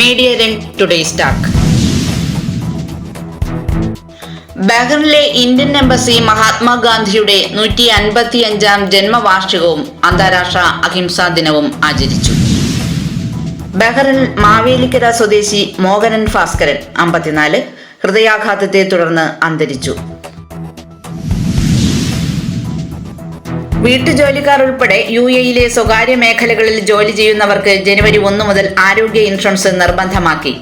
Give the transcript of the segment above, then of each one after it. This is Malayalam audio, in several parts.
മീഡിയ രൺ ടുഡേ സ്റ്റാക്ക് ബഹ്റിലെ ഇന്ത്യൻ എംബസി മഹാത്മാഗാന്ധിയുടെ നൂറ്റി അൻപത്തി അഞ്ചാം ജന്മവാർഷികവും അന്താരാഷ്ട്ര അഹിംസാ ദിനവും ആചരിച്ചു. ബഹ്റിൻ മാവേലിക്കര സ്വദേശി മോഹനൻ ഭാസ്കരൻ അമ്പത്തിനാല് ഹൃദയാഘാതത്തെ തുടർന്ന് അന്തരിച്ചു. വീട്ടുജോലിക്കാർ ഉൾപ്പെടെ യു എയിലെ സ്വകാര്യ മേഖലകളിൽ ജോലി ചെയ്യുന്നവർക്ക് ജനുവരി ഒന്ന് മുതൽ ആരോഗ്യ ഇൻഷുറൻസ് നിർബന്ധമാക്കി.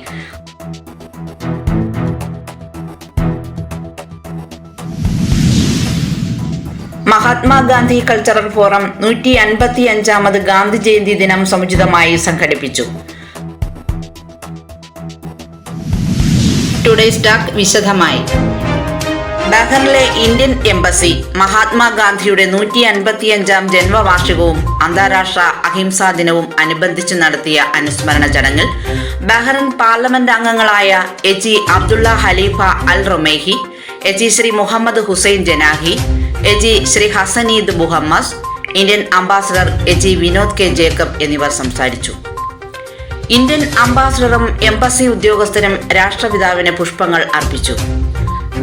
മഹാത്മാഗാന്ധി കൾച്ചറൽ ഫോറം നൂറ്റി അൻപത്തി അഞ്ചാമത് ഗാന്ധി ജയന്തി ദിനം സമുചിതമായി സംഘടിപ്പിച്ചു. ടുഡേ സ്റ്റാക്ക് വിശദമായി. ബഹറിലെ ഇന്ത്യൻ എംബസി മഹാത്മാഗാന്ധിയുടെ നൂറ്റി അൻപത്തിയഞ്ചാം ജന്മവാർഷികവും അന്താരാഷ്ട്ര അഹിംസാ ദിനവും അനുബന്ധിച്ച് നടത്തിയ അനുസ്മരണ ചടങ്ങിൽ ബഹ്റൈൻ പാർലമെന്റ് അംഗങ്ങളായ എജി അബ്ദുള്ള ഹലീഫ അൽ റൊമേഹി എജി ശ്രീ മുഹമ്മദ് ഹുസൈൻ ജനാഹി എജി ശ്രീ ഹസനീദ് മുഹമ്മദ് ഇന്ത്യൻ അംബാസഡർ എജി വിനോദ് കെ ജേക്കബ് എന്നിവർ സംസാരിച്ചു. ഇന്ത്യൻ അംബാസഡറും എംബസി ഉദ്യോഗസ്ഥരും രാഷ്ട്രപിതാവിന് പുഷ്പങ്ങൾ അർപ്പിച്ചു.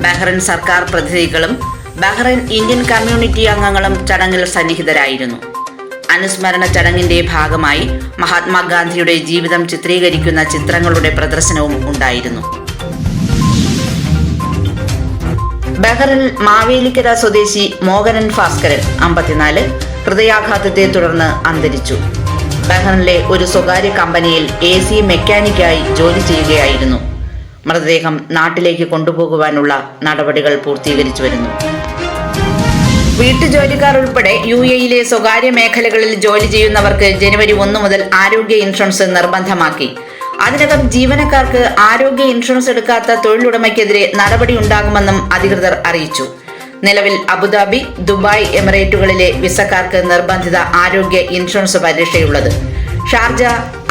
ബഹ്റൈൻ സർക്കാർ പ്രതിനിധികളും ബഹ്റൈൻ ഇന്ത്യൻ കമ്മ്യൂണിറ്റി അംഗങ്ങളും ചടങ്ങിൽ സന്നിഹിതരായിരുന്നു. അനുസ്മരണ ചടങ്ങിന്റെ ഭാഗമായി മഹാത്മാഗാന്ധിയുടെ ജീവിതം ചിത്രീകരിക്കുന്ന ചിത്രങ്ങളുടെ പ്രദർശനവും ഉണ്ടായിരുന്നു. ബഹ്റിൻ മാവേലിക്കര സ്വദേശി മോഹനൻ ഭാസ്കരൻ അമ്പത്തിനാല് ഹൃദയാഘാതത്തെ തുടർന്ന് അന്തരിച്ചു. ബഹ്റിനിലെ ഒരു സ്വകാര്യ കമ്പനിയിൽ എ സി മെക്കാനിക്കായി ജോലി ചെയ്യുകയായിരുന്നു. മൃതദേഹം നാട്ടിലേക്ക് കൊണ്ടുപോകുവാനുള്ള നടപടികൾ പൂർത്തീകരിച്ചു വരുന്നു. വീട്ടുജോലിക്കാർ ഉൾപ്പെടെ യു എയിലെ സ്വകാര്യ മേഖലകളിൽ ജോലി ചെയ്യുന്നവർക്ക് ജനുവരി ഒന്ന് മുതൽ ആരോഗ്യ ഇൻഷുറൻസ് നിർബന്ധമാക്കി. അതിനകം ജീവനക്കാർക്ക് ആരോഗ്യ ഇൻഷുറൻസ് എടുക്കാത്ത തൊഴിലുടമയ്ക്കെതിരെ നടപടി ഉണ്ടാകുമെന്നും അധികൃതർ അറിയിച്ചു. നിലവിൽ അബുദാബി ദുബായ് എമിറേറ്റുകളിലെ വിസക്കാർക്ക് നിർബന്ധിത ആരോഗ്യ insurance പരീക്ഷയുള്ളത്. Sharjah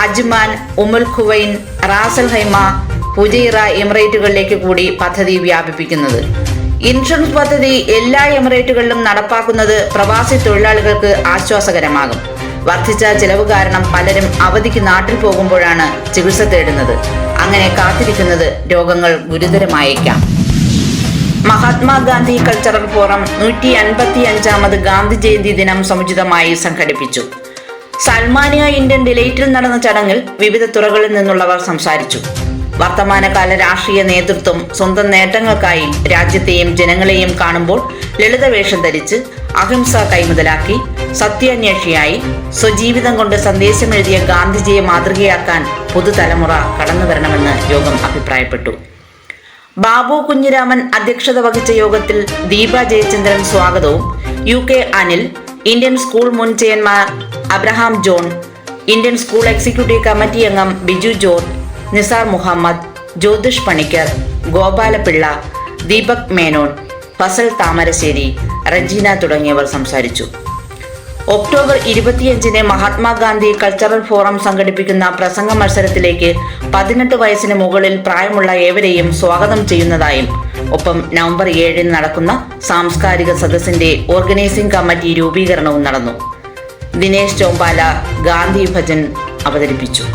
Ajman Umm al Quwain Ras al Khaimah Fujairah എമിറേറ്റുകളിലേക്ക് കൂടി പദ്ധതി വ്യാപിപ്പിക്കുന്നത്. ഇൻഷുറൻസ് പദ്ധതി എല്ലാ എമിറേറ്റുകളിലും നടപ്പാക്കുന്നത് പ്രവാസി തൊഴിലാളികൾക്ക് ആശ്വാസകരമാകും. വർദ്ധിച്ച ചെലവ് കാരണം പലരും അവധിക്ക് നാട്ടിൽ പോകുമ്പോഴാണ് ചികിത്സ തേടുന്നത്. അങ്ങനെ കാത്തിരിക്കുന്നത് രോഗങ്ങൾ ഗുരുതരമായേക്കാം. മഹാത്മാഗാന്ധി കൾച്ചറൽ ഫോറം നൂറ്റി അൻപത്തി അഞ്ചാമത് ഗാന്ധി ജയന്തി ദിനം സമുചിതമായി സംഘടിപ്പിച്ചു. സൽമാനിയ ഇന്ത്യൻ ഡിലൈറ്റിൽ നടന്ന ചടങ്ങിൽ വിവിധ തുറകളിൽ നിന്നുള്ളവർ സംസാരിച്ചു. വർത്തമാനകാല രാഷ്ട്രീയ നേതൃത്വം സ്വന്തം നേട്ടങ്ങൾക്കായി രാജ്യത്തെയും ജനങ്ങളെയും കാണുമ്പോൾ ലളിതവേഷം ധരിച്ച് അഹിംസ കൈമുതലാക്കി സത്യാന്വേഷിയായി സ്വജീവിതം കൊണ്ട് സന്ദേശമെഴുതിയ ഗാന്ധിജിയെ മാതൃകയാക്കാൻ പുതുതലമുറ കടന്നു വരണമെന്ന് യോഗം അഭിപ്രായപ്പെട്ടു. ബാബു കുഞ്ഞിരാമൻ അധ്യക്ഷത വഹിച്ച യോഗത്തിൽ ദീപ ജയചന്ദ്രൻ സ്വാഗതവും U K Anil Indian school മുൻ chairman Abraham John Indian school executive committee അംഗം ബിജു ജോർജ് നിസാർ മുഹമ്മദ് ജ്യോതിഷ് പണിക്കർ ഗോപാലപിള്ള ദീപക് മേനോൻ ഫസൽ താമരശ്ശേരി റജീന തുടങ്ങിയവർ സംസാരിച്ചു. ഒക്ടോബർ ഇരുപത്തിയഞ്ചിന് മഹാത്മാഗാന്ധി കൾച്ചറൽ ഫോറം സംഘടിപ്പിക്കുന്ന പ്രസംഗ മത്സരത്തിലേക്ക് പതിനെട്ട് വയസ്സിന് മുകളിൽ പ്രായമുള്ള ഏവരെയും സ്വാഗതം ചെയ്യുന്നതായും ഒപ്പം നവംബർ ഏഴിന് നടക്കുന്ന സാംസ്കാരിക സദസ്സിന്റെ ഓർഗനൈസിംഗ് കമ്മിറ്റി രൂപീകരണവും നടന്നു. ദിനേശ് ചോമ്പാല ഗാന്ധി ഭജൻ അവതരിപ്പിച്ചു.